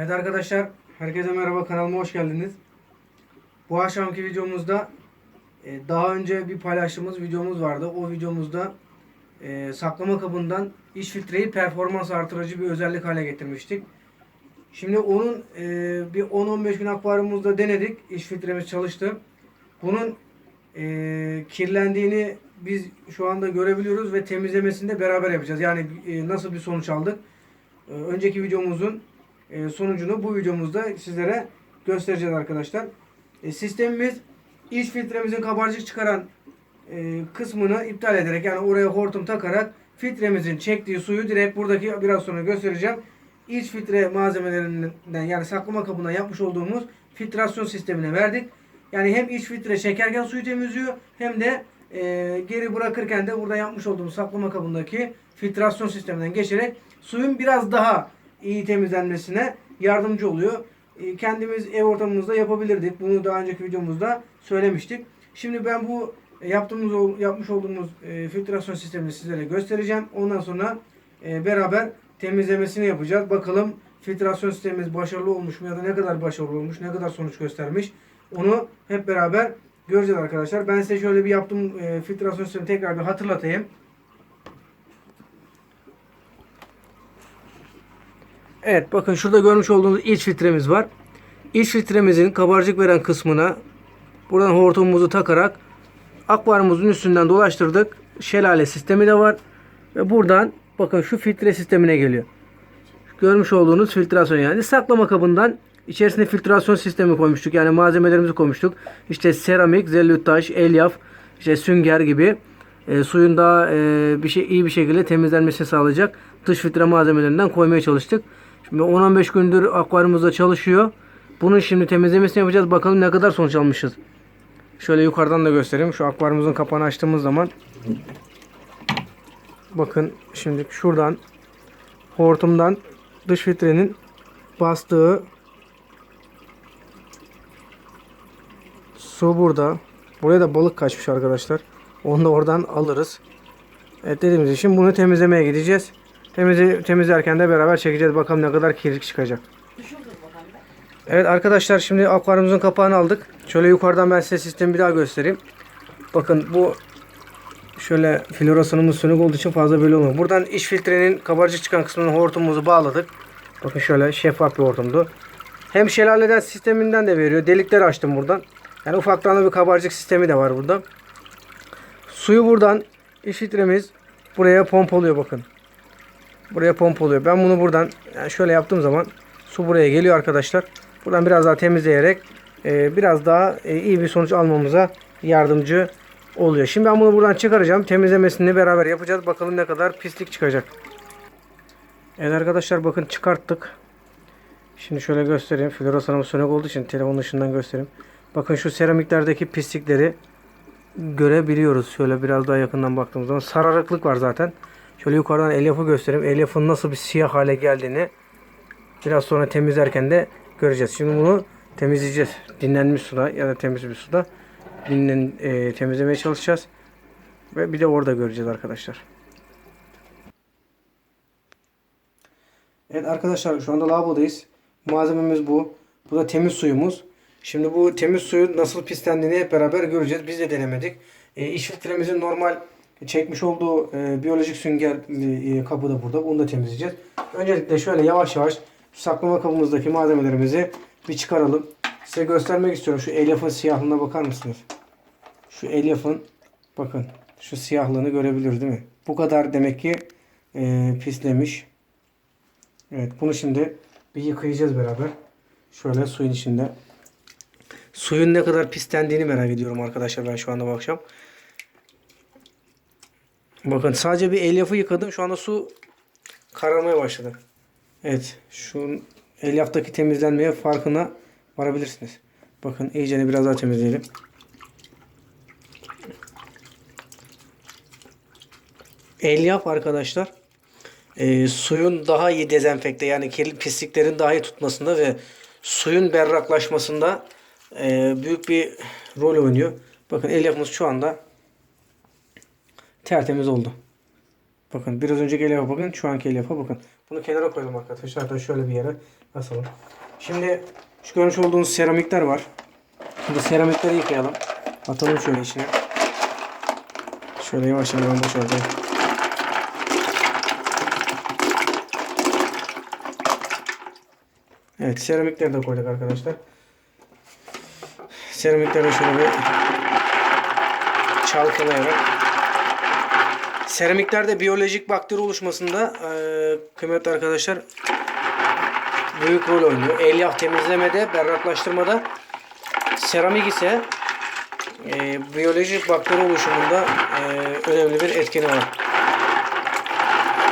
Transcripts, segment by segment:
Evet arkadaşlar, herkese merhaba kanalıma hoş geldiniz. Bu akşamki videomuzda e, daha önce bir paylaştığımız videomuz vardı. O videomuzda e, saklama kabından iç filtreyi performans artırıcı bir özellik hale getirmiştik. Şimdi onun e, bir 10-15 gün akvaryumumuzda denedik. İç filtremiz çalıştı. Bunun kirlendiğini biz şu anda görebiliyoruz ve temizlemesini de beraber yapacağız. Yani nasıl bir sonuç aldık? Önceki videomuzun sonucunu bu videomuzda sizlere göstereceğiz arkadaşlar. E, sistemimiz iç filtremizin kabarcık çıkaran e, kısmını iptal ederek yani oraya hortum takarak filtremizin çektiği suyu direkt buradaki biraz sonra göstereceğim. İç filtre malzemelerinden yani saklama kabına yapmış olduğumuz filtrasyon sistemine verdik. Yani hem iç filtre çekerken suyu temizliyor hem de e, geri bırakırken de burada yapmış olduğumuz saklama kabındaki filtrasyon sisteminden geçerek suyun biraz daha iyi temizlenmesine yardımcı oluyor. E, kendimiz ev ortamımızda yapabilirdik. Bunu daha önceki videomuzda söylemiştik. Şimdi ben bu yaptığımız yapmış olduğumuz e, filtrasyon sistemini sizlere göstereceğim. Ondan sonra e, beraber temizlemesini yapacağız. Bakalım filtrasyon sistemimiz başarılı olmuş mu ya da ne kadar başarılı olmuş, ne kadar sonuç göstermiş. Onu hep beraber göreceğiz arkadaşlar. Ben size şöyle bir yaptığım filtrasyon sistemini tekrar bir hatırlatayım. Evet bakın şurada görmüş olduğunuz iç filtremiz var. İç filtremizin kabarcık veren kısmına buradan hortumumuzu takarak akvaryumumuzun üstünden dolaştırdık. Şelale sistemi de var. Ve buradan bakın şu filtre sistemine geliyor. Görmüş olduğunuz filtrasyon yani saklama kabından içerisine filtrasyon sistemi koymuştuk. Yani malzemelerimizi koymuştuk. İşte seramik, zellüt taş, elyaf, işte sünger gibi e, suyun daha e, bir şey iyi bir şekilde temizlenmesini sağlayacak dış filtre malzemelerinden koymaya çalıştık. Şimdi 10-15 gündür akvaryumumuzda çalışıyor. Bunun şimdi temizlemesini yapacağız. Bakalım ne kadar sonuç almışız. Şöyle yukarıdan da göstereyim. Şu akvaryumumuzun kapağını açtığımız zaman bakın şimdi şuradan hortumdan dış filtrenin bastığı su burada. Buraya da balık kaçmış arkadaşlar. Onu da oradan alırız. Evet dediğimiz şimdi bunu temizlemeye gideceğiz. Temizle, temizlerken de beraber çekeceğiz. Bakalım ne kadar kirlik çıkacak. Evet arkadaşlar şimdi akvaryumumuzun kapağını aldık. Şöyle yukarıdan ben size sistemi bir daha göstereyim. Bakın bu şöyle floresanımız sönük olduğu için fazla böyle olmuyor. Buradan iç filtrenin kabarcık çıkan kısmına hortumumuzu bağladık. Bakın şöyle şeffaf bir hortumdu. Hem şelaleden sisteminden de veriyor. Delikleri açtım buradan. Yani ufaktan da bir kabarcık sistemi de var burada. Suyu buradan iç filtremiz buraya pompalıyor bakın. Buraya pompalıyor. Ben bunu buradan yani şöyle yaptığım zaman su buraya geliyor arkadaşlar. Buradan biraz daha temizleyerek e, biraz daha e, iyi bir sonuç almamıza yardımcı oluyor. Şimdi ben bunu buradan çıkaracağım. Temizlemesini beraber yapacağız. Bakalım ne kadar pislik çıkacak. Evet arkadaşlar bakın çıkarttık. Şimdi şöyle göstereyim. Floresanımız sönük olduğu için telefonun ışığından göstereyim. Bakın şu seramiklerdeki pislikleri görebiliyoruz. Şöyle biraz daha yakından baktığımız zaman sararıklık var zaten. Şöyle yukarıdan elyafı göstereyim. Elyafın nasıl bir siyah hale geldiğini biraz sonra temizlerken de göreceğiz. Şimdi bunu temizleyeceğiz. Dinlenmiş suda ya da temiz bir suda dinlen, e, temizlemeye çalışacağız. Ve bir de orada göreceğiz arkadaşlar. Evet arkadaşlar şu anda lavabodayız. Malzememiz bu. Bu da temiz suyumuz. Şimdi bu temiz suyu nasıl pislendiğini hep beraber göreceğiz. Biz de denemedik. E, iç filtremizin normal çekmiş olduğu e, biyolojik sünger e, kabı da burada. Bunu da temizleyeceğiz. Öncelikle şöyle yavaş yavaş saklama kabımızdaki malzemelerimizi bir çıkaralım. Size göstermek istiyorum. Şu elyafın siyahlığına bakar mısınız? Şu elyafın bakın şu siyahlığını görebiliyoruz değil mi? Bu kadar demek ki e, pislemiş. Evet bunu şimdi bir yıkayacağız beraber. Şöyle suyun içinde. Suyun ne kadar pislendiğini merak ediyorum arkadaşlar ben şu anda bu akşam. Bakın sadece bir elyafı yıkadım. Şu anda su kararmaya başladı. Evet şu elyaftaki temizlenmeye farkına varabilirsiniz. Bakın iyicene biraz daha temizleyelim. Elyaf arkadaşlar e, suyun daha iyi dezenfekte yani pisliklerin daha iyi tutmasında ve suyun berraklaşmasında e, büyük bir rol oynuyor. Bakın elyafımız şu anda tertemiz oldu. Bakın biraz önceki elyafa bakın şu anki elyafa bakın. Bunu kenara koyalım arkadaşlar. Hatta şöyle bir yere asalım. Şimdi şu görmüş olduğunuz seramikler var. Bu seramikleri yıkayalım. Atalım şöyle içine. Şöyle yavaş yavaş boşaltalım. Evet seramikleri de koyduk arkadaşlar. Seramikleri şöyle bir çalkalayarak. Seramiklerde biyolojik bakteri oluşmasında e, kıymetli arkadaşlar büyük rol oynuyor. Elyaf temizlemede, berraklaştırmada seramik ise e, biyolojik bakteri oluşumunda e, önemli bir etkeni var.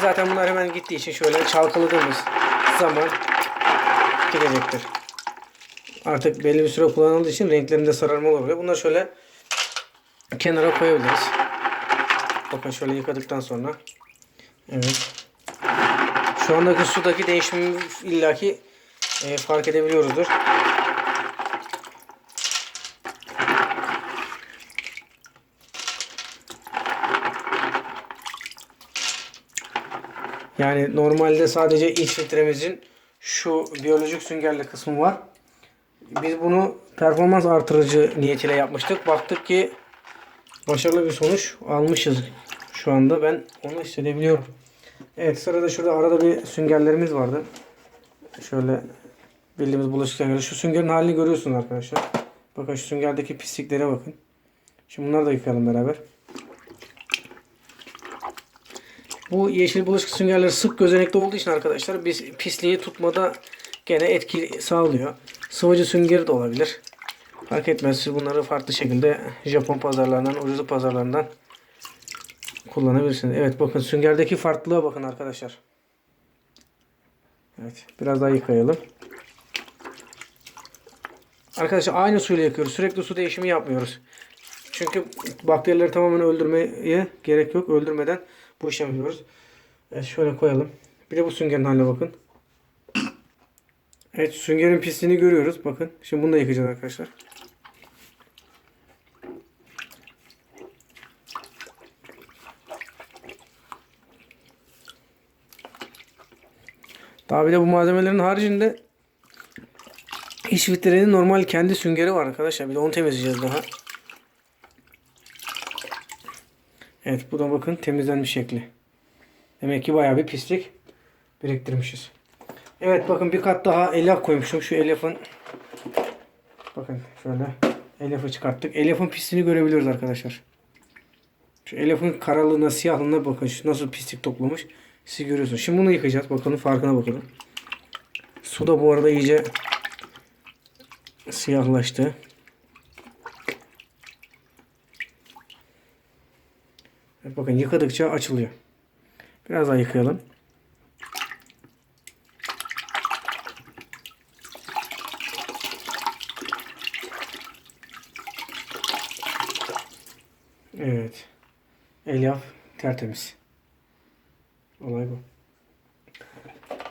Zaten bunlar hemen gittiği için şöyle çalkaladığımız zaman gidecektir. Artık belli bir süre kullanıldığı için renklerinde sararma oluyor. Bunları şöyle kenara koyabiliriz. Bakın şöyle yıkadıktan sonra. Evet. Şu andaki sudaki değişimi illaki e, fark edebiliyoruzdur. Yani normalde sadece iç filtremizin şu biyolojik süngerli kısmı var. Biz bunu performans artırıcı niyetiyle yapmıştık. Baktık ki başarılı bir sonuç almışız şu anda. Ben onu hissedebiliyorum. Evet sırada şurada arada bir süngerlerimiz vardı. Şöyle bildiğimiz bulaşık süngeri. Şu süngerin halini görüyorsunuz arkadaşlar. Bakın şu süngerdeki pisliklere bakın. Şimdi bunları da yıkayalım beraber. Bu yeşil bulaşık süngerleri sık gözenekli olduğu için arkadaşlar biz pisliği tutmada gene etki sağlıyor. Sıvıcı süngeri de olabilir. Fark etmez. Siz bunları farklı şekilde Japon pazarlarından, ucuz pazarlarından kullanabilirsiniz. Evet bakın süngerdeki farklılığa bakın arkadaşlar. Evet biraz daha yıkayalım. Arkadaşlar aynı suyla yıkıyoruz. Sürekli su değişimi yapmıyoruz. Çünkü bakterileri tamamen öldürmeye gerek yok. Öldürmeden bu işlemi yapıyoruz. Evet şöyle koyalım. Bir de bu süngerin haline bakın. Evet süngerin pisliğini görüyoruz. Bakın. Şimdi bunu da yıkayacağız arkadaşlar. Daha bir de bu malzemelerin haricinde iç filtrenin normal kendi süngeri var arkadaşlar. Bir de onu temizleyeceğiz daha. Evet bu da bakın temizlenmiş şekli. Demek ki bayağı bir pislik biriktirmişiz. Evet bakın bir kat daha elyaf koymuşum. Şu elyafın bakın şöyle elyafı çıkarttık. Elyafın pisliğini görebiliyoruz arkadaşlar. Şu elyafın karalığına, siyahlığına bakın. Şu nasıl pislik toplamış. Siz görüyorsunuz. Şimdi bunu yıkayacağız. Bakalım farkına bakalım. Su da bu arada iyice siyahlaştı. Evet, bakın yıkadıkça açılıyor. Biraz daha yıkayalım. Evet. Elyaf tertemiz. Olay bu.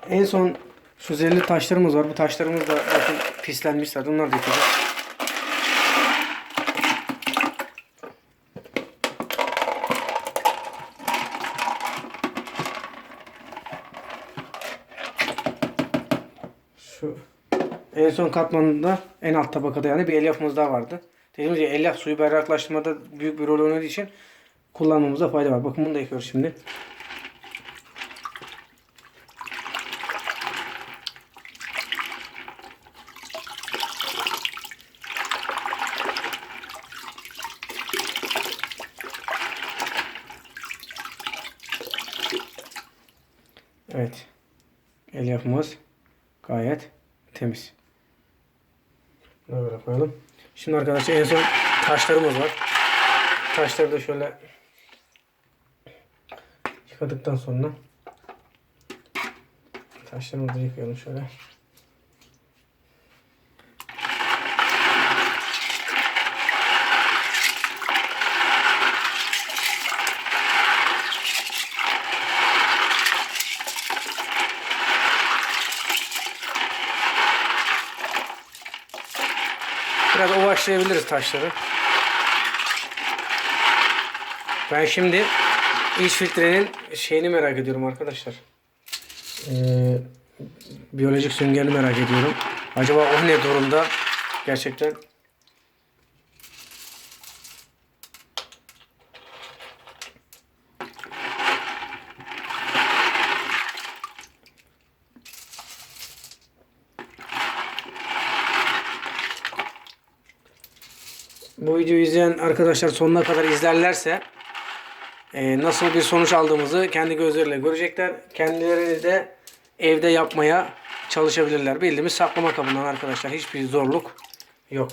En son şu zehirli taşlarımız var. Bu taşlarımız da bakın pislenmiş zaten. Onları da yıkayacağız. Şu en son katmanında en alt tabakada yani bir elyafımız daha vardı. Dediğimiz gibi elyaf suyu berraklaştırmada büyük bir rol oynadığı için kullanmamızda fayda var. Bakın bunu da yıkıyoruz şimdi. Evet. Elyafımız gayet temiz. Böyle koyalım. Şimdi arkadaşlar en son taşlarımız var. Taşları da şöyle yıkadıktan sonra taşlarımızı yıkayalım şöyle. Biraz ovaşlayabiliriz taşları. Ben şimdi iç filtrenin şeyini merak ediyorum arkadaşlar. Ee, biyolojik süngerini merak ediyorum. Acaba o ne durumda? Gerçekten bu videoyu izleyen arkadaşlar sonuna kadar izlerlerse e, nasıl bir sonuç aldığımızı kendi gözleriyle görecekler. Kendileri de evde yapmaya çalışabilirler. Bildiğimiz saklama kabından arkadaşlar. Hiçbir zorluk yok.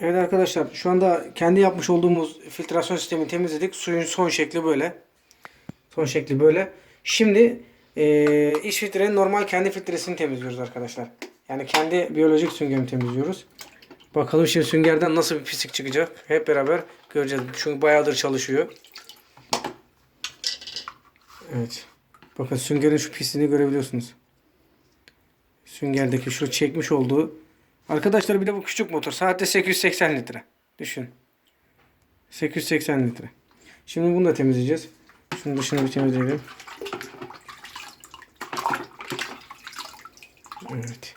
Evet arkadaşlar şu anda kendi yapmış olduğumuz filtrasyon sistemini temizledik. Suyun son şekli böyle. Son şekli böyle. Şimdi e, iç filtrenin normal kendi filtresini temizliyoruz arkadaşlar. Yani kendi biyolojik süngerimi temizliyoruz. Bakalım şimdi süngerden nasıl bir pislik çıkacak. Hep beraber göreceğiz. Çünkü bayağıdır çalışıyor. Evet. Bakın süngerin şu pisliğini görebiliyorsunuz. Süngerdeki şu çekmiş olduğu. Arkadaşlar bir de bu küçük motor. Saatte 880 litre. Düşün. 880 litre. Şimdi bunu da temizleyeceğiz. Şunu dışını bir temizleyelim. Evet.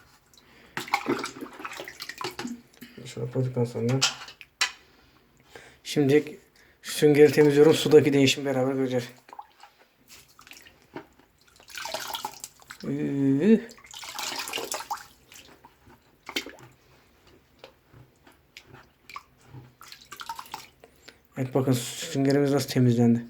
Şöyle koyduktan sonra şimdi süngeri temizliyorum. Sudaki değişim beraber göreceğiz. Üh. Evet bakın süngerimiz nasıl temizlendi.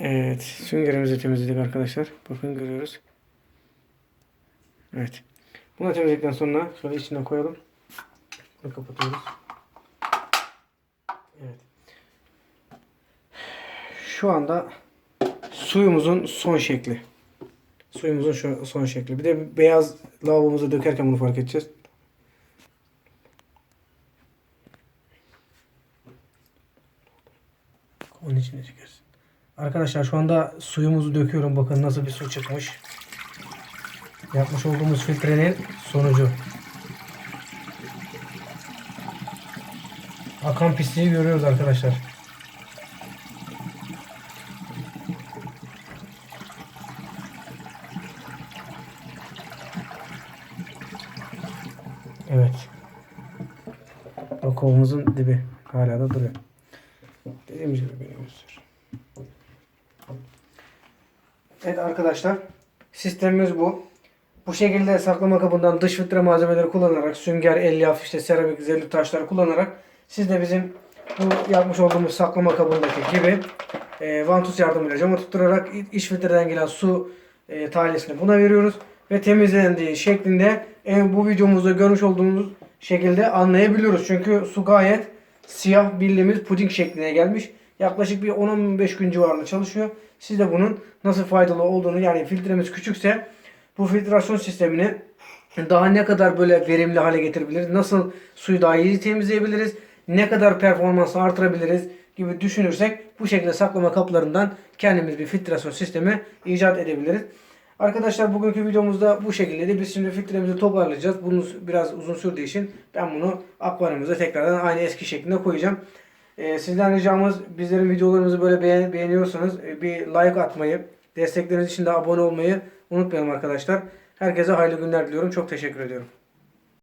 Evet, süngerimizi temizledik arkadaşlar. Bakın görüyoruz. Evet. Bunu temizledikten sonra şöyle içine koyalım. Bunu kapatıyoruz. Evet. Şu anda suyumuzun son şekli. Suyumuzun şu son şekli. Bir de beyaz lavabomuza dökerken bunu fark edeceğiz. Onun içine çıkarsın. Arkadaşlar şu anda suyumuzu döküyorum. Bakın nasıl bir su çıkmış. Yapmış olduğumuz filtrenin sonucu. Akan pisliği görüyoruz arkadaşlar. Evet. O kovumuzun dibi hala da duruyor. Dediğim gibi Evet arkadaşlar sistemimiz bu. Bu şekilde saklama kabından dış filtre malzemeleri kullanarak sünger, elyaf, işte seramik, zelüt taşlar kullanarak siz de bizim bu yapmış olduğumuz saklama kabındaki gibi e, vantus yardımıyla cama tutturarak iç filtreden gelen su e, tahliyesini buna veriyoruz ve temizlendiği şeklinde e, bu videomuzda görmüş olduğunuz şekilde anlayabiliyoruz. Çünkü su gayet siyah bildiğimiz puding şekline gelmiş. Yaklaşık bir 10-15 gün civarında çalışıyor. Siz de bunun nasıl faydalı olduğunu yani filtremiz küçükse bu filtrasyon sistemini daha ne kadar böyle verimli hale getirebiliriz? Nasıl suyu daha iyi temizleyebiliriz? Ne kadar performansı artırabiliriz gibi düşünürsek bu şekilde saklama kaplarından kendimiz bir filtrasyon sistemi icat edebiliriz. Arkadaşlar bugünkü videomuzda bu şekildeydi. Biz şimdi filtremizi toparlayacağız. Bunu biraz uzun sürdüğü için ben bunu akvaryumuza tekrardan aynı eski şeklinde koyacağım. Ee, sizden ricamız bizlerin videolarımızı böyle beğen beğeniyorsanız e, bir like atmayı, destekleriniz için de abone olmayı unutmayalım arkadaşlar. Herkese hayırlı günler diliyorum. Çok teşekkür ediyorum.